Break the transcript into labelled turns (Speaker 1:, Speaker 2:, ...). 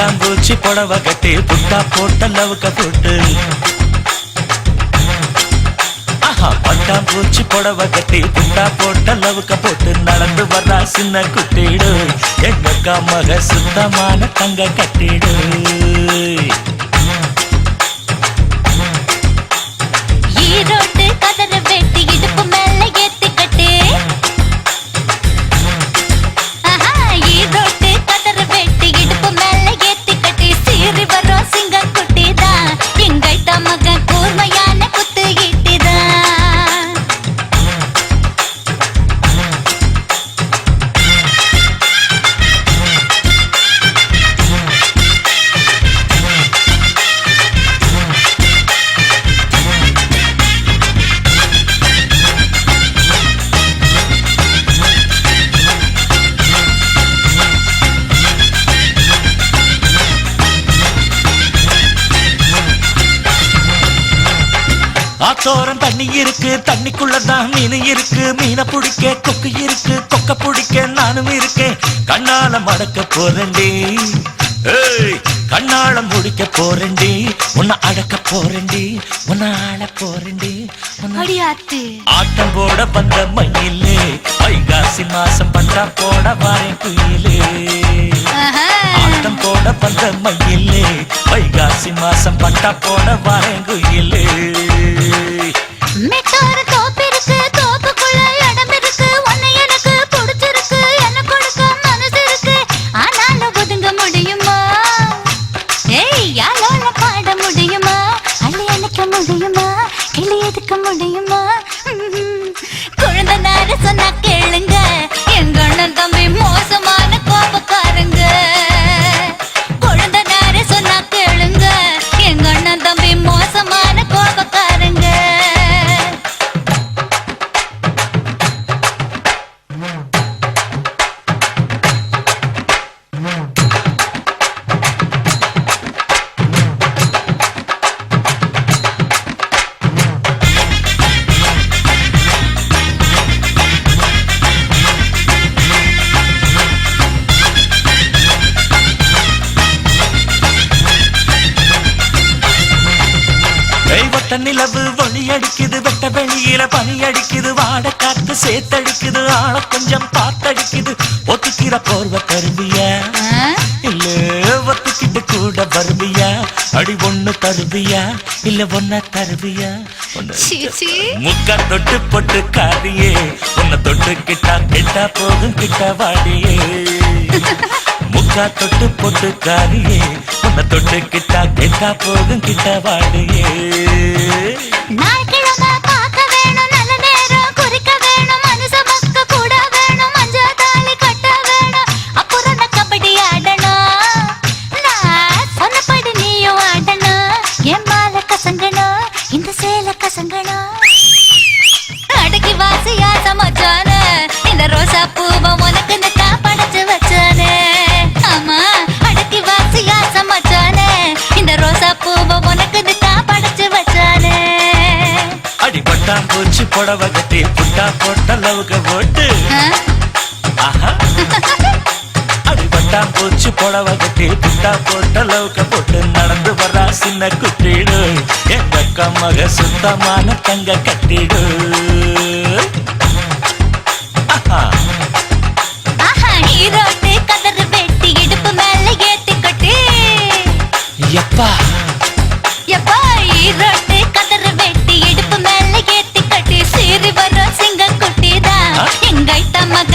Speaker 1: பட்டாம்பூச்சி புடவை கட்டி புட்டா போட்ட லவுக்க போட்டு ஆஹா பட்டாம்பூச்சி புடவை கட்டி புட்டா போட்ட லவுக்க போட்டு. நடந்து வர்றா சின்ன குட்டிடு. எங்க மக சுத்தமான தங்க கட்டிடு. ஆத்தோரம் தண்ணி இருக்கு தண்ணிக்குள்ளதான் மீன் இருக்கு மீனை பிடிக்க கொக்கு இருக்கு கொக்க பிடிக்க நானும் இருக்கேன். கண்ணால மடக்க போறேன்டி. கண்ணால முடிக்க போறேன்டி. உன்னை அடக்க போறேன்டி. உன்னை ஆள போறேன்டி ஆட்டம் போட வந்த மயிலே வைகாசி மாசம் பண்றா போட வாரேன் குயிலே. ஆட்டம் போட வந்த மயிலே வைகாசி மாசம் பட்டா போட வாரேன் குயிலே.
Speaker 2: முடியுமா? இல்லை எதுக்க முடியுமா?
Speaker 1: தெய்வத்த நிலவு ஒளி அடிக்குது வெட்ட வெளியில பனி அடிக்குது வாட காத்து சேத்தடிக்குது ஆள கொஞ்சம் பார்த்தடிக்குது. ஒத்துக்கிற போர்வ தருவியா.
Speaker 2: ஆ?
Speaker 1: இல்ல ஒத்துக்கிட்டு கூட வருவியா. அடி ஒண்ணு தருவியா இல்ல ஒன்ன தருவியா. முக்கா தொட்டு பொட்டு காரியே உன்னை தொட்டு கிட்டா கிட்டா போகும் கிட்ட வாடியே. முக்கா தொட்டு பொட்டு காரியே உன்னை தொட்டு கிட்டா கிட்டா போகும் கிட்ட வாடியே. புடவை கட்டி புட்டா போட்ட லவுக்கு போட்டு. அடிபட்டா போச்சு புடவை கட்டி புட்டா போட்ட லவுக்கு போட்டு நடந்து வர்றா சின்ன குட்டிடு. எங்க அக்கா மக சுத்தமான தங்க கட்டிடு. ஆஹா. எப்பா. எப்பா இரு எங்கள் தமக்கு